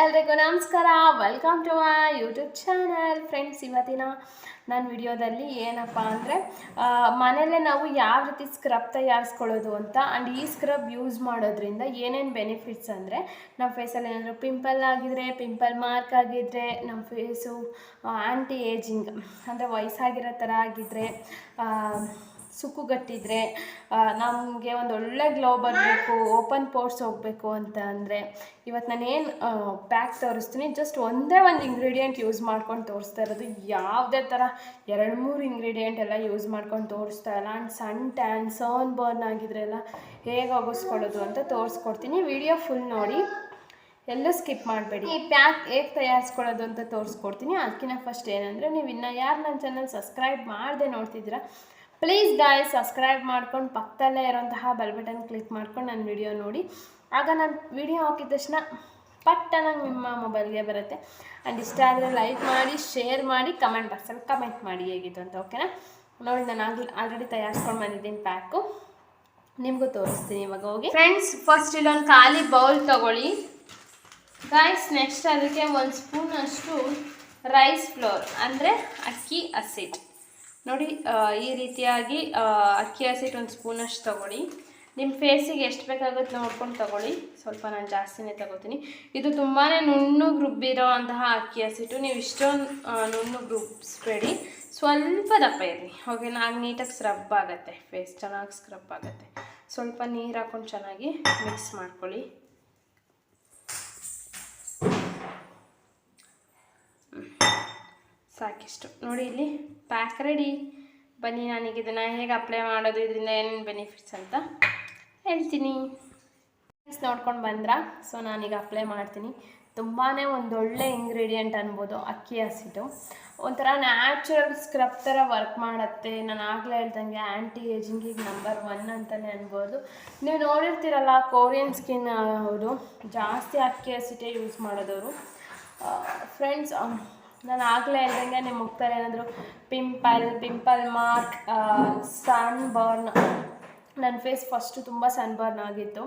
ಎಲ್ರಿಗೂ ನಮಸ್ಕಾರ. Welcome to my YouTube channel friends ಇವತ್ತಿನ ನನ್ನ ವಿಡಿಯೋದಲ್ಲಿ ಏನಪ್ಪ ಅಂದರೆ ಮನೆಯಲ್ಲೇ ನಾವು ಯಾವ ರೀತಿ ಸ್ಕ್ರಬ್ ತಯಾರಿಸ್ಕೊಳ್ಳೋದು ಅಂತ ಆ್ಯಂಡ್ ಈ ಸ್ಕ್ರಬ್ ಯೂಸ್ ಮಾಡೋದ್ರಿಂದ ಏನೇನು ಬೆನಿಫಿಟ್ಸ್ ಅಂದರೆ ನಮ್ಮ ಫೇಸಲ್ಲಿ ಏನಾದರೂ ಪಿಂಪಲ್ ಆಗಿದ್ರೆ ಪಿಂಪಲ್ ಮಾರ್ಕ್ ಆಗಿದ್ರೆ ನಮ್ಮ ಫೇಸು ಆ್ಯಂಟಿ ಏಜಿಂಗ್ ಅಂದರೆ ವಯಸ್ಸಾಗಿರೋ ಥರ ಆಗಿದ್ದರೆ ಸುಕ್ಕುಗಟ್ಟಿದ್ರೆ ನಮಗೆ ಒಂದು ಒಳ್ಳೆ ಗ್ಲೋ ಬರಬೇಕು ಓಪನ್ ಪೋರ್ಟ್ಸ್ ಹೋಗಬೇಕು ಅಂತ ಅಂದರೆ ಇವತ್ತು ನಾನೇನು ಪ್ಯಾಕ್ ತೋರಿಸ್ತೀನಿ. ಜಸ್ಟ್ ಒಂದೇ ಒಂದು ಇಂಗ್ರೀಡಿಯೆಂಟ್ ಯೂಸ್ ಮಾಡ್ಕೊಂಡು ತೋರಿಸ್ತಾ ಇರೋದು. ಯಾವುದೇ ಥರ ಎರಡು ಮೂರು ಇಂಗ್ರೀಡಿಯೆಂಟ್ ಎಲ್ಲ ಯೂಸ್ ಮಾಡ್ಕೊಂಡು ತೋರಿಸ್ತಾ ಇಲ್ಲ. ಆ್ಯಂಡ್ ಸನ್ ಟ್ಯಾನ್ ಸರ್ನ್ ಬರ್ನ್ ಆಗಿದ್ರೆ ಎಲ್ಲ ಹೇಗೆ ಒಗಿಸ್ಕೊಳ್ಳೋದು ಅಂತ ತೋರಿಸ್ಕೊಡ್ತೀನಿ. ವಿಡಿಯೋ ಫುಲ್ ನೋಡಿ. ಎಲ್ಲೂ ಸ್ಕಿಪ್ ಮಾಡಬೇಡಿ. ಈ ಪ್ಯಾಕ್ ಹೇಗೆ ತಯಾರಿಸ್ಕೊಳ್ಳೋದು ಅಂತ ತೋರಿಸ್ಕೊಡ್ತೀನಿ. ಅದಕ್ಕಿಂತ ಫಸ್ಟ್ ಏನಂದರೆ ನೀವು ಇನ್ನೂ ಯಾರು ನನ್ನ ಚಾನಲ್ ಸಬ್ಸ್ಕ್ರೈಬ್ ಮಾಡದೆ ನೋಡ್ತಿದ್ದೀರಾ ಪ್ಲೀಸ್ ಗಾಯ್ ಸಬ್ಸ್ಕ್ರೈಬ್ ಮಾಡ್ಕೊಂಡು ಪಕ್ಕದಲ್ಲೇ ಇರೋಂತಹ ಬೆಲ್ ಬಟನ್ ಕ್ಲಿಕ್ ಮಾಡ್ಕೊಂಡು ನನ್ನ ವಿಡಿಯೋ ನೋಡಿ. ಆಗ ನಾನು ವಿಡಿಯೋ ಹಾಕಿದ ತಕ್ಷಣ ಪಟ್ಟನಾಗಿ ನಿಮ್ಮ ಮೊಬೈಲ್ಗೆ ಬರುತ್ತೆ. ಆ್ಯಂಡ್ ಇಷ್ಟ ಆದರೆ ಲೈಕ್ ಮಾಡಿ ಶೇರ್ ಮಾಡಿ ಕಮೆಂಟ್ ಬಾಕ್ಸಲ್ಲಿ ಕಮೆಂಟ್ ಮಾಡಿ ಹೇಗಿತ್ತು ಅಂತ ಓಕೆನಾ ನೋಡಿ, ನಾನು ಆಗಲಿ ಆಲ್ರೆಡಿ ತಯಾರಿಸ್ಕೊಂಡು ಬಂದಿದ್ದೀನಿ ಪ್ಯಾಕು ನಿಮಗೂ ತೋರಿಸ್ತೀನಿ ಇವಾಗ, ಹೋಗಿ. ಫ್ರೆಂಡ್ಸ್ ಫಸ್ಟ್ ಇಲ್ಲೊಂದು ಖಾಲಿ ಬೌಲ್ ತಗೊಳ್ಳಿ. ಗಾಯ್ಸ್ ನೆಕ್ಸ್ಟ್ ಅದಕ್ಕೆ ಒಂದು ಸ್ಪೂನ್ ಅಷ್ಟು ರೈಸ್ ಫ್ಲೋರ್ ಅಂದರೆ ಅಕ್ಕಿ ಹಸಿಟ್ ನೋಡಿ ಈ ರೀತಿಯಾಗಿ ಅಕ್ಕಿ ಹಸಿಟ್ಟು ಒಂದು ಸ್ಪೂನಷ್ಟು ತಗೊಳ್ಳಿ. ನಿಮ್ಮ ಫೇಸಿಗೆ ಎಷ್ಟು ಬೇಕಾಗುತ್ತೆ ನೋಡ್ಕೊಂಡು ತಗೊಳ್ಳಿ. ಸ್ವಲ್ಪ ನಾನು ಜಾಸ್ತಿನೇ ತಗೋತೀನಿ. ಇದು ತುಂಬಾ ನುಣ್ಣಗೆ ರುಬ್ಬಿರೋ ಅಂತಹ ಅಕ್ಕಿ ಹಸಿಟ್ಟು. ನೀವು ಇಷ್ಟೊಂದು ನುಣ್ಣಗೆ ರುಬ್ಬಿಸ್ಬೇಡಿ ಸ್ವಲ್ಪ ದಪ್ಪ ಇರಲಿ. ಓಕೆನಾ ಆಗ ನೀಟಾಗಿ ಸ್ಕ್ರಬ್ ಆಗುತ್ತೆ. ಫೇಸ್ ಚೆನ್ನಾಗಿ ಸ್ಕ್ರಬ್ ಆಗುತ್ತೆ. ಸ್ವಲ್ಪ ನೀರು ಹಾಕೊಂಡು ಚೆನ್ನಾಗಿ ಮಿಕ್ಸ್ ಮಾಡ್ಕೊಳ್ಳಿ. ಸಾಕಿಷ್ಟು. ನೋಡಿ ಇಲ್ಲಿ ಪ್ಯಾಕ್ ರೆಡಿ ಬನ್ನಿ ನಾನೀಗ ಇದನ್ನು ಹೇಗೆ ಅಪ್ಲೈ ಮಾಡೋದು, ಇದರಿಂದ ಏನೇನು ಬೆನಿಫಿಟ್ಸ್ ಅಂತ ಹೇಳ್ತೀನಿ. ನೋಡ್ಕೊಂಡು ಬಂದ್ರ? ಸೊ ನಾನೀಗ ಅಪ್ಲೈ ಮಾಡ್ತೀನಿ. ತುಂಬಾ ಒಂದೊಳ್ಳೆ ಇಂಗ್ರೀಡಿಯೆಂಟ್ ಅನ್ಬೋದು, ಅಕ್ಕಿ ಹಸಿಟ್ಟು. ಒಂಥರ ನ್ಯಾಚುರಲ್ ಸ್ಕ್ರಬ್ ಥರ ವರ್ಕ್ ಮಾಡುತ್ತೆ. ನಾನು ಆಗಲೇ ಹೇಳ್ದಂಗೆ ಆ್ಯಂಟಿ ಏಜಿಂಗಿಗೆ ನಂಬರ್ ಒನ್ ಅಂತಲೇ ಅನ್ಬೋದು. ನೀವು ನೋಡಿರ್ತೀರಲ್ಲ ಕೋರಿಯನ್ ಸ್ಕಿನ್ ಅವರು ಜಾಸ್ತಿ ಅಕ್ಕಿ ಹಸಿಟೇ ಯೂಸ್ ಮಾಡೋದವರು. ಫ್ರೆಂಡ್ಸ್ ನಾನು ಆಗಲೇ ಹೇಳ್ದಂಗೆ ನಿಮ್ಮ ಮುಕ್ತಾರೆ ಏನಾದರೂ pimple pimple mark sun burn ನನ್ನ ಫೇಸ್ ಫಸ್ಟು ತುಂಬ ಸನ್ ಬರ್ನ್ ಆಗಿತ್ತು.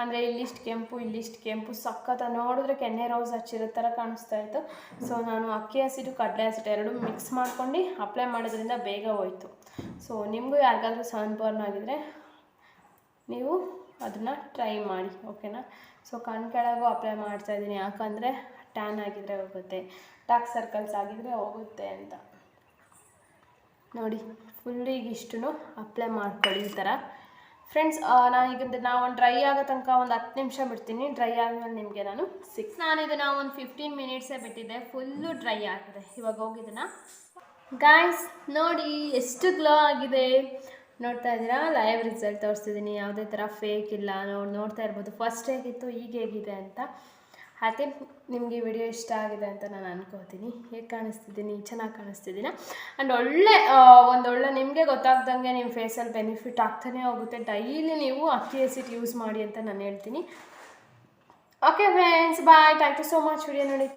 ಅಂದರೆ ಇಲ್ಲಿಷ್ಟು ಕೆಂಪು ಇಲ್ಲಿಷ್ಟು ಕೆಂಪು. ಸಖತ್ತ ನೋಡಿದ್ರೆ ಕೆನ್ನೆ ರೋಸ್ ಹಚ್ಚಿರೋ ಥರ ಕಾಣಿಸ್ತಾ ಇತ್ತು. ಸೊ ನಾನು ಅಕ್ಕಿ ಹಸಿಟ್ಟು, ಕಡಲೆ ಹಸಿಟ್ಟು ಎರಡು ಮಿಕ್ಸ್ ಮಾಡ್ಕೊಂಡು ಅಪ್ಲೈ ಮಾಡೋದ್ರಿಂದ ಬೇಗ ಹೋಯ್ತು. ಸೊ ನಿಮಗೂ ಯಾರಿಗಾದರೂ ಸನ್ ಬರ್ನ್ ಆಗಿದ್ರೆ ನೀವು ಅದನ್ನು ಟ್ರೈ ಮಾಡಿ ಓಕೆನಾ ಸೊ ಕಣ್ ಕೆಳಗೂ ಅಪ್ಲೈ ಮಾಡ್ತಾ ಇದ್ದೀನಿ. ಯಾಕಂದರೆ ಟ್ಯಾನ್ ಆಗಿದ್ರೆ ಹೋಗುತ್ತೆ. ಡಾರ್ಕ್ ಸರ್ಕಲ್ಸ್ ಆಗಿದ್ರೆ ಹೋಗುತ್ತೆ ಅಂತ. ನೋಡಿ ಫುಲ್ಲಿಗೆ ಇಷ್ಟು ಅಪ್ಲೈ ಮಾಡ್ಕೊಳ್ಳಿ ಈ ಥರ. ಫ್ರೆಂಡ್ಸ್ ನಾನೀಗ ನಾವು ಒಂದು ಡ್ರೈ ಆಗೋ ತನಕ ಒಂದು ಹತ್ತು ನಿಮಿಷ ಬಿಡ್ತೀನಿ. ಡ್ರೈ ಆದಮೇಲೆ ನಿಮಗೆ ನಾನು ಸಿಕ್ಸ್ ನಾನು ಇದನ್ನು ಒಂದು ಫಿಫ್ಟೀನ್ ಮಿನಿಟ್ಸೇ ಬಿಟ್ಟಿದ್ದೆ. ಫುಲ್ಲು ಡ್ರೈ ಆಗಿದೆ. ಇವಾಗ ಹೋಗಿದ್ದನ್ನ ಗಾಯ್ಸ್ ನೋಡಿ, ಎಷ್ಟು ಗ್ಲೋ ಆಗಿದೆ. ನೋಡ್ತಾ ಇದ್ದೀರಾ? ಲೈವ್ ರಿಸಲ್ಟ್ ತೋರಿಸ್ತಿದ್ದೀನಿ. ಯಾವುದೇ ಥರ ಫೇಕ್ ಇಲ್ಲ. ನೋಡಿ ನೋಡ್ತಾ ಇರ್ಬೋದು. ಫಸ್ಟ್ ಹೇಗಿತ್ತು, ಈಗ ಹೇಗಿದೆ ಅಂತ. ಅದೇ ನಿಮಗೆ ವಿಡಿಯೋ ಇಷ್ಟ ಆಗಿದೆ ಅಂತ ನಾನು ಅನ್ಕೋತೀನಿ. ಹೇಗೆ ಕಾಣಿಸ್ತಿದ್ದೀನಿ? ಚೆನ್ನಾಗಿ ಕಾಣಿಸ್ತಿದ್ದೀನ ಆ್ಯಂಡ್ ಒಳ್ಳೆ ಒಂದೊಳ್ಳೆ ನಿಮಗೆ ಗೊತ್ತಾಗ್ದಂಗೆ ನಿಮ್ಮ ಫೇಸಲ್ಲಿ ಬೆನಿಫಿಟ್ ಆಗ್ತಾನೆ ಹೋಗುತ್ತೆ. ಡೈಲಿ ನೀವು ಅಕ್ಕಿ ಎಸಿಟ್ ಯೂಸ್ ಮಾಡಿ ಅಂತ ನಾನು ಹೇಳ್ತೀನಿ. Okay friends bye thank you so much video ನೋಡಿ.